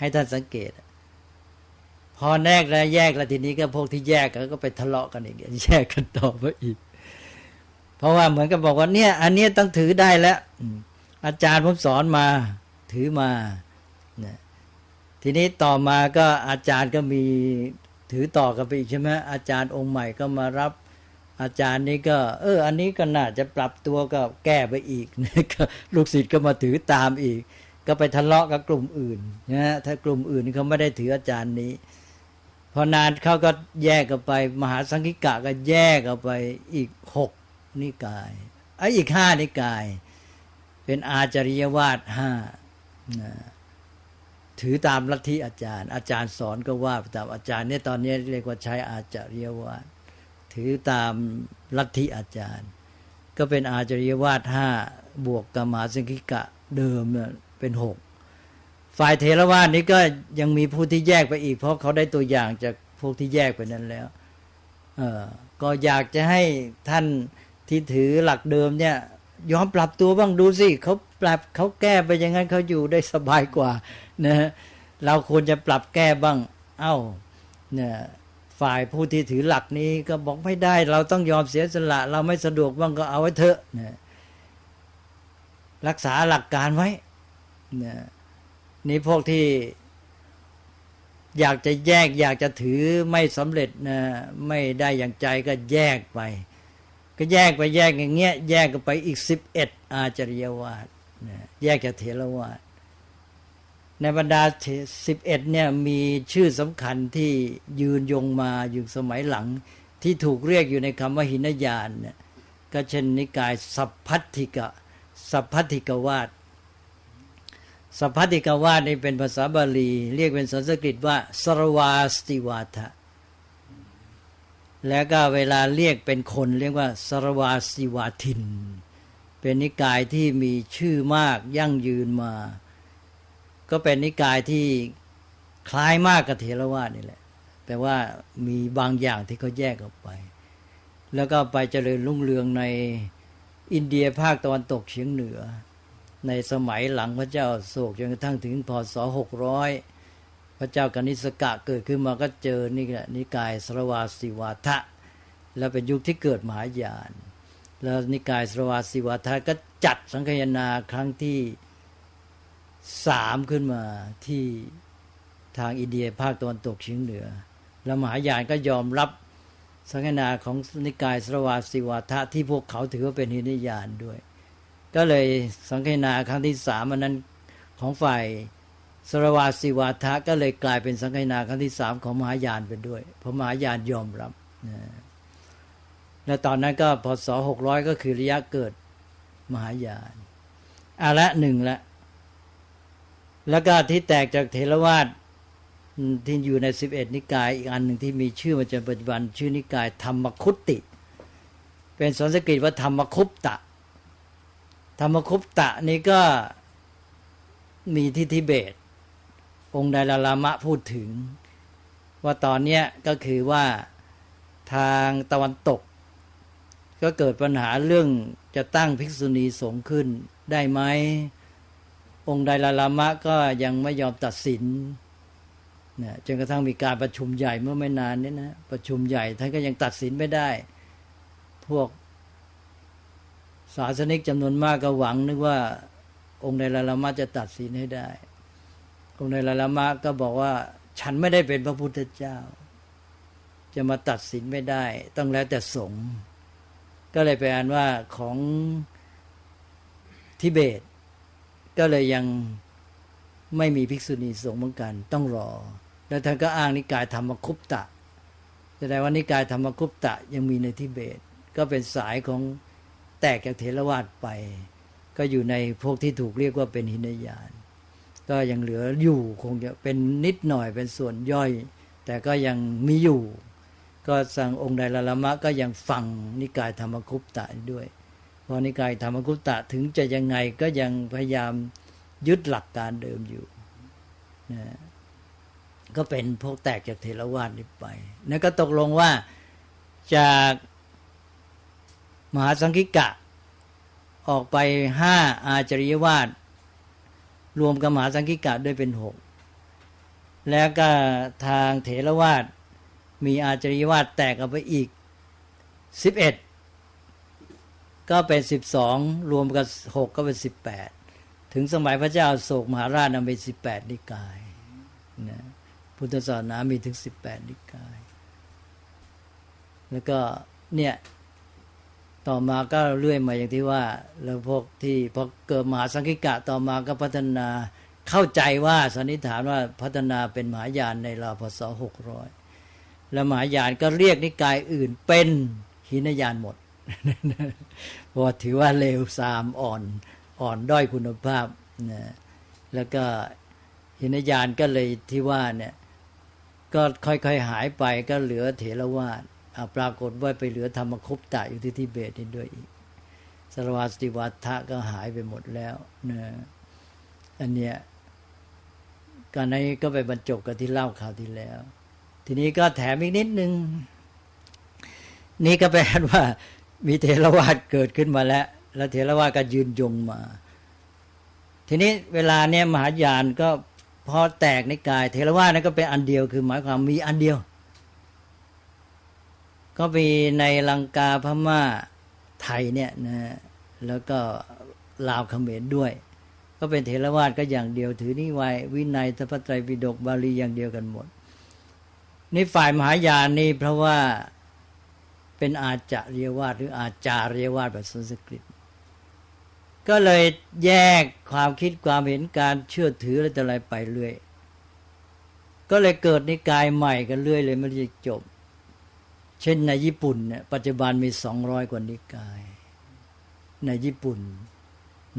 ให้ท่านสังเกต พอแนกแล้วแยกแล้วทีนี้ก็พวกที่แยกก็ไปทะเลาะกันอีกแยกกันต่อไปอีก เพราะว่าเหมือนกับบอกว่าเนี่ย อันนี้ต้องถือได้แล้วอาจารย์ผมสอนมาถือมาทีนี้ต่อมาก็อาจารย์ก็มีถือต่อกันไปอีกใช่ไหมอาจารย์องค์ใหม่ก็มารับ อาจารย์นี้ก็ เออ อันนี้ก็น่าจะปรับตัวก็แก้ไปอีกก็ลูกศิษย์ก็มาถือตามอีก ก็ไปทะเลาะกับกลุ่มอื่นนะฮะถ้ากลุ่มอื่นเขาไม่ได้ถืออาจารย์นี้ พอนานเขาก็แยกกันไป มหาสังคิกะก็แยกกันไปอีกหกนิกายไอ้อีกห้านิกาย เป็นอาจาริยวาทห้านะถือตามลัทธิอาจารย์ อาจารย์สอนก็ว่าตามอาจารย์เนี่ยตอนนี้เรียกว่าใช้อาจาริยวาทถือตามลัทธิอาจารย์ ก็เป็นอาจาริยวาทห้าบวกกับมหาสังคิกะเดิมเนี่ย เป็นหกฝ่ายเทรวาสนี้ก็ยังมีผู้ที่แยกไปอีก เพราะเขาได้ตัวอย่างจากพวกที่แยกไปนั้นแล้ว เออก็อยากจะให้ท่านที่ถือหลักเดิมเนี่ยยอมปรับตัวบ้างดูสิเขาปรับเขาแก้ไปอย่างนั้นเขาอยู่ได้สบายกว่านะเราควรจะปรับแก้บ้าง เอ้าเนี่ยฝ่ายผู้ที่ถือหลักนี้ก็บอกไม่ได้ เราต้องยอมเสียสละ เราไม่สะดวกบ้างก็เอาไว้เถอะนี่ยรักษาหลักการไว้ นี่ยนี่พวกที่อยากจะแยกอยากจะถือไม่สำเร็จนะไม่ได้อย่างใจก็แยกไป ก็แยกไปแยกอย่างเงี้ย แยกกันไปอีกสิบเอ็ดอาจริยวาสนะแยกจากเถรวาสในบรรดาสิบเอ็ดเนี่ยมีชื่อสำคัญที่ยืนยงมาอยู่สมัยหลัง ที่ถูกเรียกอยู่ในคำว่าหินยานเนี่ยก็เช่นนิกายสัพพัทธิกะสัพพัทธิกวาส สัพพัทธิกวาสนี่เป็นภาษาบาลี เรียกเป็นสันสกฤตว่าสรวาสติวาทะแล้วก็เวลาเรียกเป็นคนเรียกว่าสรวาสติวาทิน เป็นนิกายที่มีชื่อมากยั่งยืนมา ก็เป็นนิกายที่คล้ายมากกับเถรวาสนี่แหละ แต่ว่ามีบางอย่างที่เขาแยกออกไป แล้วก็ไปเจริญรุ่งเรืองในอินเดียภาคตะวันตกเฉียงเหนือ ในสมัยหลังพระเจ้าโศกจนกระทั่งถึงพศหกร้อยพระเจ้ากนิสกะเกิดขึ้นมาก็เจอนี่แหละนิกายสรวาสิวาทะ แล้วเป็นยุคที่เกิดมหายาน แล้วนิกายสรวาสิวาทะก็จัดสังคายนาครั้งที่สามขึ้นมาที่ทางอินเดียภาคตะวันตกเฉียงเหนือ แล้วมหายานก็ยอมรับสังคายนาของนิกายสรวาสิวาทะที่พวกเขาถือว่าเป็นหินยานด้วย ก็เลยสังคนาครั้งที่สามอันนั้นของฝ่ายสรวาสิวาทะก็เลยกลายเป็นสังคนาครั้งที่สามของมหายานไปด้วย เพราะมหายานยอมรับนะแล้วตอนนั้นก็พศหกร้อยก็คือระยะเกิดมหายานอะละหนึ่งละ แล้วก็ที่แตกจากเทรวาสที่อยู่ในสิบเอ็ดนิกาย อีกอันหนึ่งที่มีชื่อมาจนปัจจุบัน ชื่อนิกายธรรมคุตติ เป็นสันสกฤตว่าธรรมคุปตะ ธรรมคุปตะนี่ก็มีที่ทิเบต องค์ไดลาลามะพูดถึง ว่าตอนเนี้ยก็คือว่าทางตะวันตก ก็เกิดปัญหาเรื่องจะตั้งภิกษุณีสงฆ์ขึ้นได้ไหมองค์ไดลาลามะก็ยังไม่ยอมตัดสินนะจนกระทั่งมีการประชุมใหญ่เมื่อไม่นานนี้นะประชุมใหญ่ท่านก็ยังตัดสินไม่ได้ พวก ศาสนิกจำนวนมากก็หวังนึกว่า องค์ไดลาลามะจะตัดสินให้ได้ องค์ไดลาลามะก็บอกว่า ฉันไม่ได้เป็นพระพุทธเจ้า จะมาตัดสินไม่ได้ ต้องแล้วแต่สงฆ์ก็เลยไปอ่านว่าของทิเบต ก็เลยยังไม่มีภิกษุณีสงฆ์เหมือนกัน ต้องรอ แล้วท่านก็อ้างนิกายธรรมคุปตะแสดงว่านิกายธรรมคุปตะยังมีในทิเบต ก็เป็นสายของ แตกจากเถรวาทไป ก็อยู่ในพวกที่ถูกเรียกว่าเป็นหินยาน ก็ยังเหลืออยู่คงจะเป็นนิดหน่อยเป็นส่วนย่อย แต่ก็ยังมีอยู่ ก็สั่งองค์ไดลลามะก็ยังฟังนิกายธรรมคุปตะด้วยเพราะนิกายธรรมคุปตะถึงจะยังไงก็ยังพยายามยึดหลักการเดิมอยู่นะก็เป็นพวกแตกจากเทรวาสนี้ไปนั่นก็ตกลงว่าจาก มหาสังคิกะ ออกไปห้าอาจริยวาสรวมกับมหาสังคิกะด้วยเป็นหกแล้วก็ทางเถรวาทมีอาจริยวาทแตกออกไปอีกสิบเอ็ดก็เป็นสิบสองรวมกับหกก็เป็นสิบแปดถึงสมัยพระเจ้าโศกมหาราชนำไปสิบแปดนิกายนะพุทธศาสนามีถึงสิบแปดนิกาย แล้วก็เนี่ย ต่อมาก็เรื่อยมาอย่างที่ว่า แล้วพวกที่พอเกิดมหาสังคิกะต่อมาก็พัฒนาเข้าใจว่าสันนิษฐานว่าพัฒนาเป็นมหายานในราวพศหกร้อยแล้วมหายานก็เรียกนิกายอื่นเป็นหินยานหมดเพราะถือว่าเลวทรามอ่อนอ่อนด้อยคุณภาพนะแล้วก็หินยานก็เลยที่ว่าเนี่ยก็ค่อยๆหายไปก็เหลือเถรวาท ปรากฏว่าไปเหลือธรรมคุปตะอยู่ที่ทิเบตนี่ด้วยอีกสรวาสติวัฏทะก็หายไปหมดแล้วนะอันเนี้ยการนี้ก็ไปบรรจบกับที่เล่าข่าวที่แล้ว ทีนี้ก็แถมอีกนิดนึง นี่ก็แปลว่า มีเทรวาสเกิดขึ้นมาแล้ว แล้วเทรวาสก็ยืนยงมา ทีนี้เวลาเนี้ยมหายานก็พอแตกในกาย เทรวาสนั้นก็เป็นอันเดียวคือ หมายความมีอันเดียว ก็มีในลังกาพม่าไทยเนี่ยนะแล้วก็ลาวเขมรด้วย ก็เป็นเทรวาสก็อย่างเดียวถือนิวายวินัยทพไตรปิฎกบาลีอย่างเดียวกันหมด นี่ฝ่ายมหายานนี่เพราะว่าเป็นอาจาริยวาสหรืออาจาริยวาสแบบสันสกฤต ก็เลยแยกความคิดความเห็นการเชื่อถืออะไรต่ออะไรไปเรื่อย ก็เลยเกิดนิกายใหม่กันเรื่อยเลยไม่ได้จบ เช่นในญี่ปุ่นเนี่ยปัจจุบันมีสองร้อยกว่านิกาย ในญี่ปุ่น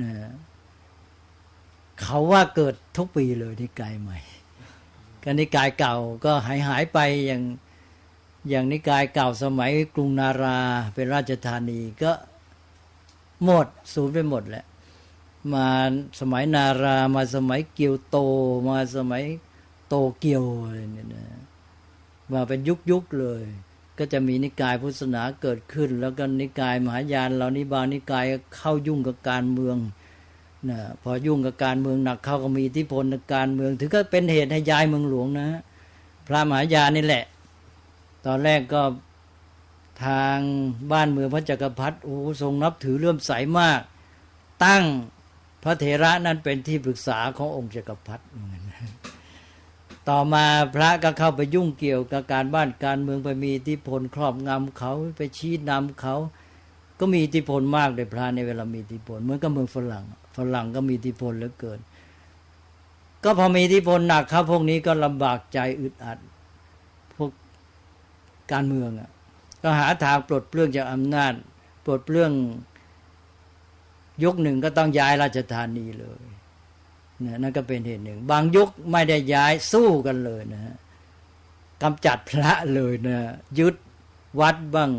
นะเขาว่าเกิดทุกปีเลยนิกายใหม่กันนิกายเก่าก็หายหายไปอย่างอย่างนิกายเก่าสมัยกรุงนาราเป็นราชธานีก็หมดสูญไปหมดแหละ มาสมัยนารามาสมัยเกียวโต มาสมัยโตเกียวอะไรเนี่ยนะมาเป็นยุคยุคเลย ก็จะมีนิกายพุทธศาสนาเกิดขึ้น แล้วก็นิกายมหายานเหล่านี้บางนิกายเข้ายุ่งกับการเมืองนะพอยุ่งกับการเมืองหนักเข้าก็มีอิทธิพลในการเมือง ถึงก็เป็นเหตุให้ย้ายเมืองหลวงนะ พระมหายานนี่แหละ ตอนแรกก็ทางบ้านเมืองพระจักรพรรดิโอ้ทรงนับถือเลื่อมใสมาก ตั้งพระเถระนั้นเป็นที่ปรึกษาขององค์จักรพรรดิ ต่อมาพระก็เข้าไปยุ่งเกี่ยวกับการบ้านการเมืองไปมีอิทธิพลครอบงำเขาไปชี้นำเขา ก็มีอิทธิพลมากเลยพระในเวลามีอิทธิพลเหมือนกับเมืองฝรั่งฝรั่งก็มีอิทธิพลเหลือเกิน ก็พอมีอิทธิพลหนักครับพวกนี้ก็ลำบากใจอึดอัด พวกการเมืองอะก็หาทางปลดเปลื้องจากอำนาจ ปลดเปลื้องยุคหนึ่งก็ต้องย้ายราชธานีเลย นะนั่นก็เป็นเหตุหนึ่ง บางยุคไม่ได้ย้ายสู้กันเลยนะฮะกำจัดพระเลยนะยึดวัดบ้าง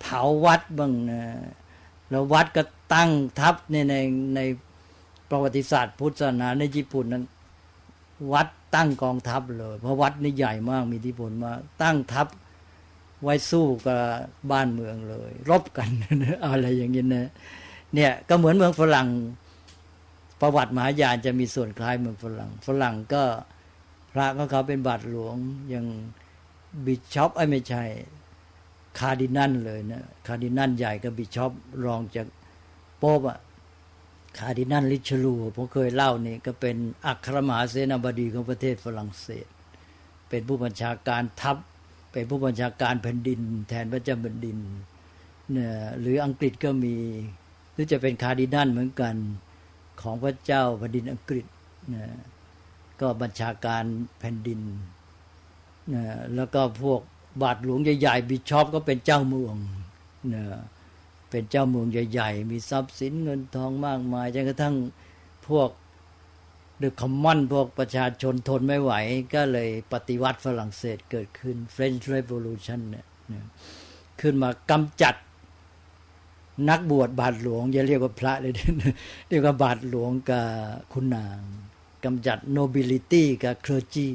เผาวัดบ้างนะแล้ววัดก็ตั้งทัพในในในประวัติศาสตร์ พุทธศาสนาในญี่ปุ่นนั้น วัดตั้งกองทัพเลย เพราะวัดนี่ใหญ่มากมีอิทธิพลมากตั้งทัพไว้สู้กับบ้านเมืองเลย รบกัน อะไรอย่างนี้นะเนี่ยก็เหมือนเมืองฝรั่ง ประวัติมหายานจะมีส่วนคล้ายเมืองฝรั่ง ฝรั่งก็พระของเขาเป็นบาทหลวงอย่างบิชอปไอ้ไม่ใช่คาร์ดินันเลยนะคาร์ดินันใหญ่กับบิชอปรองจากโป๊บอะคาร์ดินันลิชลูผมเคยเล่านี่ก็เป็นอัครมหาเสนาบดีของประเทศฝรั่งเศส เป็นผู้บัญชาการทัพ เป็นผู้บัญชาการแผ่นดิน แทนพระเจ้าแผ่นดินเนี่ยหรืออังกฤษก็มี หรือจะเป็นคาร์ดินันเหมือนกัน ของพระเจ้าแผ่นดินอังกฤษนะก็บัญชาการแผ่นดินนะแล้วก็พวกบาทหลวงใหญ่ๆบิชอปก็เป็นเจ้าเมืองนะเป็นเจ้าเมืองใหญ่ ๆ มีทรัพย์สินเงินทองมากมายจนกระทั่งพวกเดอะคอมมอนพวกประชาชนทนไม่ไหว ก็เลยปฏิวัติฝรั่งเศสเกิดขึ้น French Revolution เนี่ยขึ้นมากำจัด นักบวชบาทหลวงอย่าเรียกว่าพระเลยเรียกว่าบาทหลวงกับคุณนางกำจัด nobility กับ clergy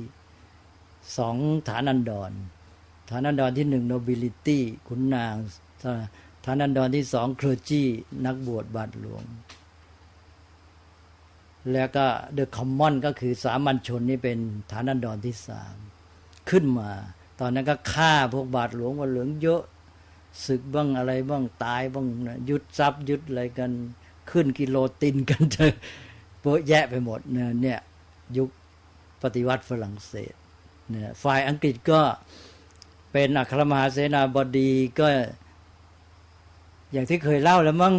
สองฐานันดร ฐานันดรที่หนึ่ง nobility ขุนนาง ฐานันดรที่สอง clergy นักบวชบาทหลวง แล้วก็เดอะคอมมอนก็คือสามัญชนนี่เป็นฐานันดรที่สามขึ้นมา ตอนนั้นก็ฆ่าพวกบาทหลวงวันเหลืองเยอะ ศึกบ้างอะไรบ้างตายบ้างนะยึดทรัพย์ยึดอะไรกัน ขึ้นกิโลตินกันเถอะเยอะแยะไปหมดเนี่ยเนี่ยยุคปฏิวัติฝรั่งเศสเนี่ยฝ่ายอังกฤษก็เป็นอัครมหาเสนาบดีก็ อย่างที่เคยเล่าแล้วมั้ง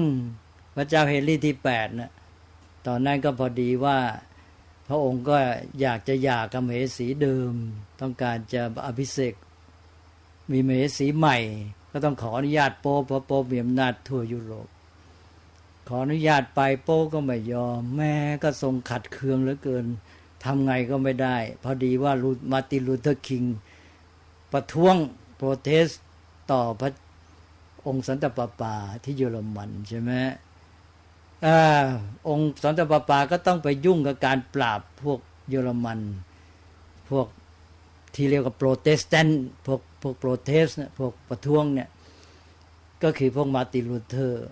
พระเจ้าเฮนรี่ที่แปดนะตอนนั้นก็พอดีว่า พระองค์ก็อยากจะหย่ากับมเหสีเดิม ต้องการจะอภิเษกมีมเหสีใหม่ ก็ต้องขออนุญาตโป๊เพราะโป๊มีอำนาจทั่วยุโรป ขออนุญาตไปโป๊ก็ไม่ยอม แม่ก็ทรงขัดเคืองเหลือเกินทำไงก็ไม่ได้ พอดีว่าลูมาตินลูเทอร์คิง ประท้วงโปรเทสต่อพระองค์สันตะปาปาที่เยอรมันใช่ไหมอาองค์สันตะปาปาก็ต้องไปยุ่งกับการปราบพวกเยอรมัน พวกที่เรียกว่าโปรเตสแตนต์พวก พวกโปรเทสเนี่ยพวกประท้วงเนี่ยก็คือพวกมาติลูเทอร์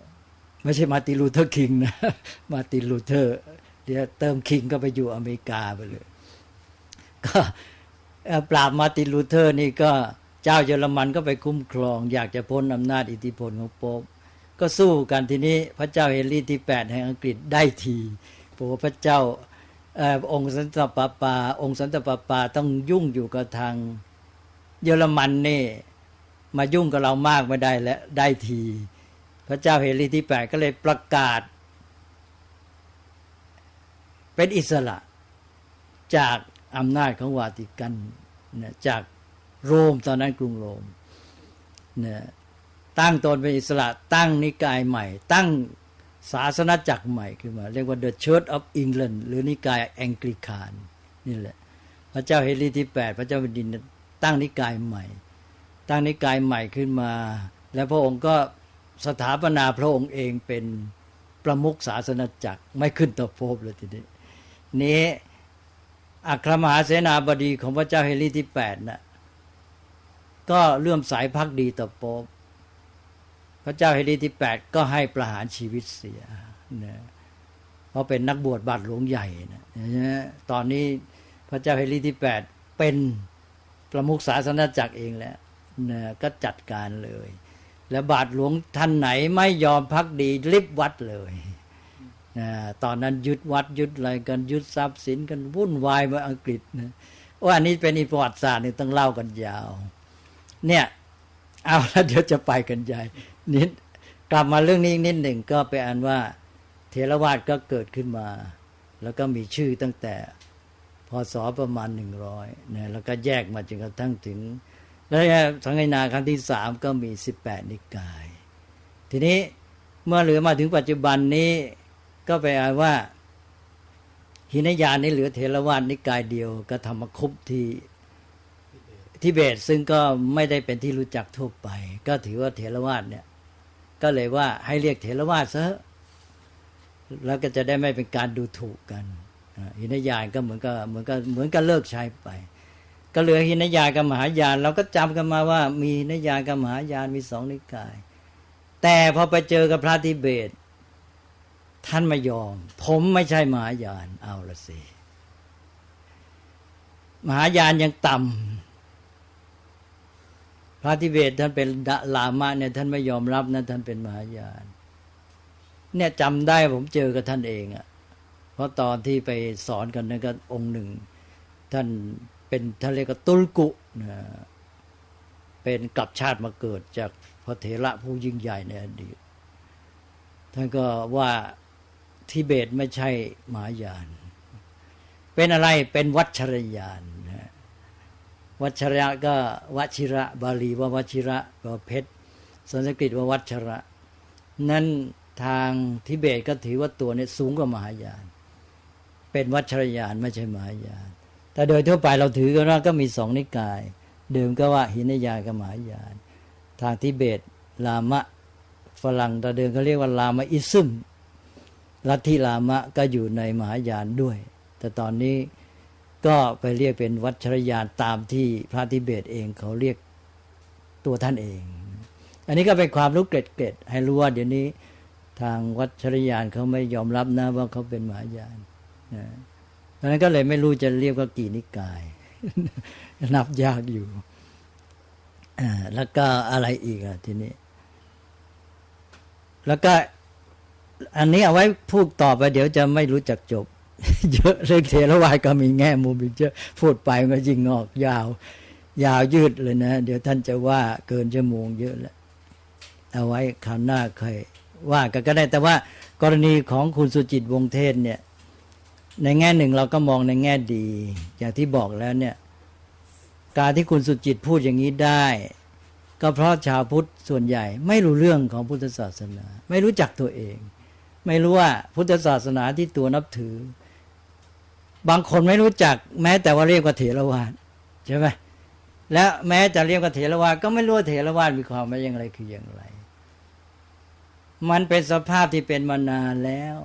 ไม่ใช่มาติลูเทอร์คิงนะมาติลูเทอร์เดี๋ยวเติมคิงก็ไปอยู่อเมริกาไปเลย ก็ปราบมาติลูเทอร์นี่ก็เจ้าเยอรมันก็ไปคุ้มครอง อยากจะพ้นอำนาจอิทธิพลของโป๊ปก็สู้กันทีนี้พระเจ้าเฮนรี่ที่แปดแห่งอังกฤษได้ทีเพราะว่าพระเจ้าอองค์สันตปาปา องค์สันตปาปาต้องยุ่งอยู่กับทาง เยอรมันนี่ มายุ่งกับเรามากไม่ได้และได้ที พระเจ้าเฮนรี่ที่แปดก็เลยประกาศ เป็นอิสระจากอำนาจของวาติกันนะจากโรมตอนนั้นกรุงโรมนะตั้งตนเป็นอิสระตั้งนิกายใหม่ ตั้งศาสนาจักรใหม่ขึ้นมา เรียกว่า The Church of England หรือนิกายแองกลิคานนี่แหละ พระเจ้าเฮนรี่ที่แปดพระเจ้าแผ่นดิน ตั้งนิกายใหม่ ตั้งนิกายใหม่ขึ้นมา แล้วพระองค์ก็สถาปนาพระองค์เองเป็นประมุขศาสนาจักรไม่ขึ้นต่อโพบเลยทีนี้นี้อัครมหาเสนาบดีของพระเจ้าเฮนรี่ที่แปดน่ะก็เลื่อมสายพักดีต่อโป๊ปพระเจ้าเฮนรี่ที่แปดก็ให้ประหารชีวิตเสียนะเพราะเป็นนักบวชบาทหลวงใหญ่นะตอนนี้พระเจ้าเฮนรี่ที่แปดเป็น ประมุขศาสนจักรเองแหล้วนะก็จัดการเลย แล้วบาทหลวงท่านไหนไม่ยอมพักดีริบวัดเลยนะตอนนั้นยึดวัดยึดอะไรกันยึดทรัพย์สินกันวุ่นวายมาอังกฤษนะว่าอันนี้เป็นอีประวัติศาสตร์นี่ต้องเล่ากันยาว เนี่ย เอาแล้วเดี๋ยวจะไปกันใหญ่นิดกลับมาเรื่องนี้นิดหนึ่งก็ไปอันว่า เทรวาสก็เกิดขึ้นมา แล้วก็มีชื่อตั้งแต่ ศประมาณหนึ่งร้อยนะแล้วก็แยกมาจนกระทั่งถึง แล้วสังฆนาครั้งที่สามก็มีสิบแปดนิกาย ทีนี้เมื่อเหลือมาถึงปัจจุบันนี้ก็ไปอ่านว่า หินยานนี่เหลือเทรวาสนิกายเดียวก็ธรรมคุปที่ทิเบตซึ่งก็ไม่ได้เป็นที่รู้จักทั่วไป ก็ถือว่าเทรวาสเนี่ย ก็เลยว่าให้เรียกเทรวาสซะแล้วก็จะได้ไม่เป็นการดูถูกกัน หินยานก็เหมือนกับเหมือนกับเหมือนกับเลิกใช้ไป ก็เหลือหินยานกับมหายานเราก็จำกันมาว่า มีหินยานกับมหายานมีสองนิกาย แต่พอไปเจอกับพระทิเบต ท่านไม่ยอม ผมไม่ใช่มหายานเอาละสิมหายานยังต่ำพระทิเบตท่านเป็นดะลามะเนี่ยท่านไม่ยอมรับนะท่านเป็นมหายาน เนี่ยจำได้ผมเจอกับท่านเองอะ เพราะตอนที่ไปสอนกันนั่นก็องค์หนึ่ง ท่านเป็นท่านเรียกว่าตุลกุนะเป็นกลับชาติมาเกิดจากพระเถระผู้ยิ่งใหญ่ในอดีต ท่านก็ว่าทิเบตไม่ใช่มหายาน เป็นอะไรเป็นวัชรยานนะวัชระก็วชิระ บาลีว่าวชิระก็เพชรสันสกฤตว่าวัชระ นั้นทางทิเบตก็ถือว่าตัวนี้สูงกว่ามหายาน เป็นวัชรยานไม่ใช่มหายาน แต่โดยทั่วไปเราถือกันว่าก็มีสองนิกาย เดิมก็ว่าหินยานกับมหายาน ทางทิเบตลามะฝรั่งแต่เดิมเขาเรียกว่าลามาอิซึมลัทธิลามะก็อยู่ในมหายานด้วย แต่ตอนนี้ก็ไปเรียกเป็นวัชรยานตามที่พระทิเบตเองเขาเรียกตัวท่านเอง อันนี้ก็เป็นความรู้เกร็ดๆให้รู้ว่าเดี๋ยวนี้ทางวัชรยานเขาไม่ยอมรับนะว่าเขาเป็นมหายาน นะเพราะฉะนั้นก็เลยไม่รู้จะเรียกว่ากี่นิกาย นับยากอยู่แล้วก็อะไรอีกอะทีนี้ แล้วก็ อันนี้เอาไว้พูดต่อไป เดี๋ยวจะไม่รู้จักจบ เยอะเรื่องเทรวาสก็มีแง่มุมอีกเยอะพูดไปมันก็ยิ่งงอก ยาว ยาวยืดเลยนะ เดี๋ยวท่านจะว่าเกินชั่วโมงเยอะแล้ว เอาไว้คราวหน้าค่อยว่ากันก็ได้แต่ว่ากรณีของคุณสุจิตวงเทศเนี่ย ในแง่หนึ่งเราก็มองในแง่ดี อย่างที่บอกแล้วเนี่ยการที่คุณสุจิตพูดอย่างนี้ได้ ก็เพราะชาวพุทธส่วนใหญ่ ไม่รู้เรื่องของพุทธศาสนา ไม่รู้จักตัวเอง ไม่รู้ว่าพุทธศาสนาที่ตัวนับถือ บางคนไม่รู้จัก แม้แต่ว่าเรียกว่าเถรวาทใช่ไหมและแม้จะเรียกว่าเถรวาทก็ไม่รู้ว่าเถรวาทมีความหมายอย่างไรคืออย่างไร มันเป็นสภาพที่เป็นมานานแล้ว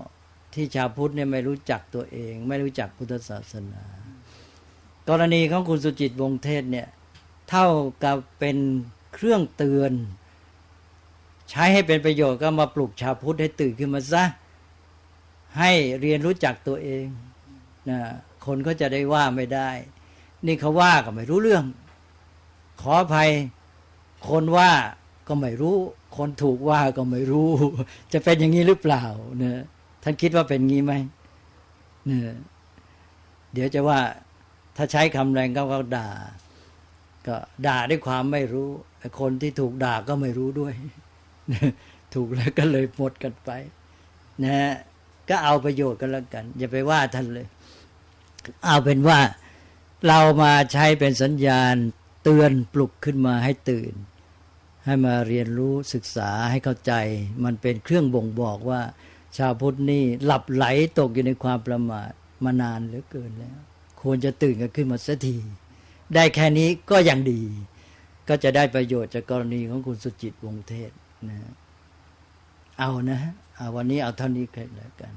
ที่ชาวพุทธเนี่ยไม่รู้จักตัวเอง ไม่รู้จักพุทธศาสนา กรณีของคุณสุจิตวงเทศเนี่ยเท่ากับเป็นเครื่องเตือน ใช้ให้เป็นประโยชน์ก็มาปลุกชาวพุทธให้ตื่นขึ้นมาซะให้เรียนรู้จักตัวเองนะคนก็จะได้ว่าไม่ได้ นี่เขาว่าก็ไม่รู้เรื่อง ขออภัย คนว่าก็ไม่รู้ คนถูกว่าก็ไม่รู้ จะเป็นอย่างนี้หรือเปล่าเนะ ท่านคิดว่าเป็นงี้ไหมเนะเดี๋ยวจะว่าถ้าใช้คำแรงก็ก็ด่า ก็ด่าด้วยความไม่รู้ คนที่ถูกด่าก็ไม่รู้ด้วย ถูกแล้วก็เลยหมดกันไป นะฮะก็เอาประโยชน์กันแล้วกัน อย่าไปว่าท่านเลย เอาเป็นว่าเรามาใช้เป็นสัญญาณเตือนปลุกขึ้นมาให้ตื่น ให้มาเรียนรู้ศึกษาให้เข้าใจ มันเป็นเครื่องบ่งบอกว่า ชาวพุทธนี่หลับไหลตกอยู่ในความประมาทมานานเหลือเกินแล้ว ควรจะตื่นกันขึ้นมาสักที ได้แค่นี้ก็ยังดี ก็จะได้ประโยชน์จากกรณีของคุณสุจิตวงศ์เทศนะฮะเอานะฮะเอาวันนี้เอาเท่านี้กันแล้วกัน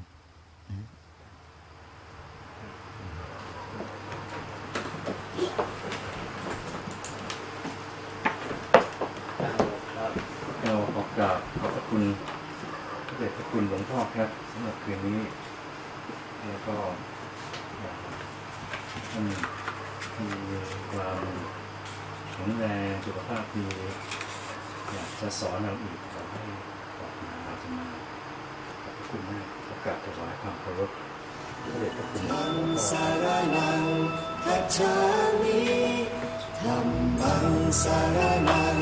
เราขอกราบขอบพระคุณพระเดชพระคุณหลวงพ่อครับสำหรับคืนนี้ แล้วก็ท่านมีความแข็งแรงสุขภาพดีอยากจะสอนเราอีกขอให้ออกมาเราจะมาขอบพระคุณมากขอกาบถวายความเคารพพระเดชพระคุณหลวงพ่อสารนังคัจฉามิธรรมังสารนัง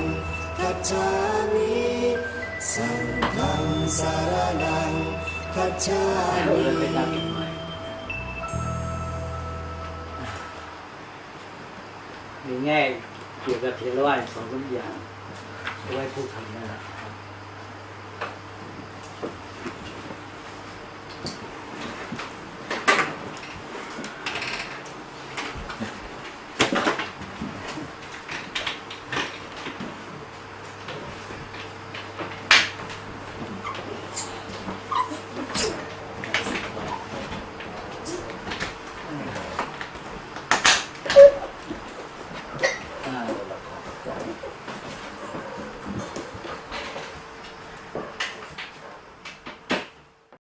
คัจฉามิ สังฆังสารนังคัจฉามิในแง่เกี่ยวกับเทรวาสสองสามอย่างไว้พูดคำนั้นแหละ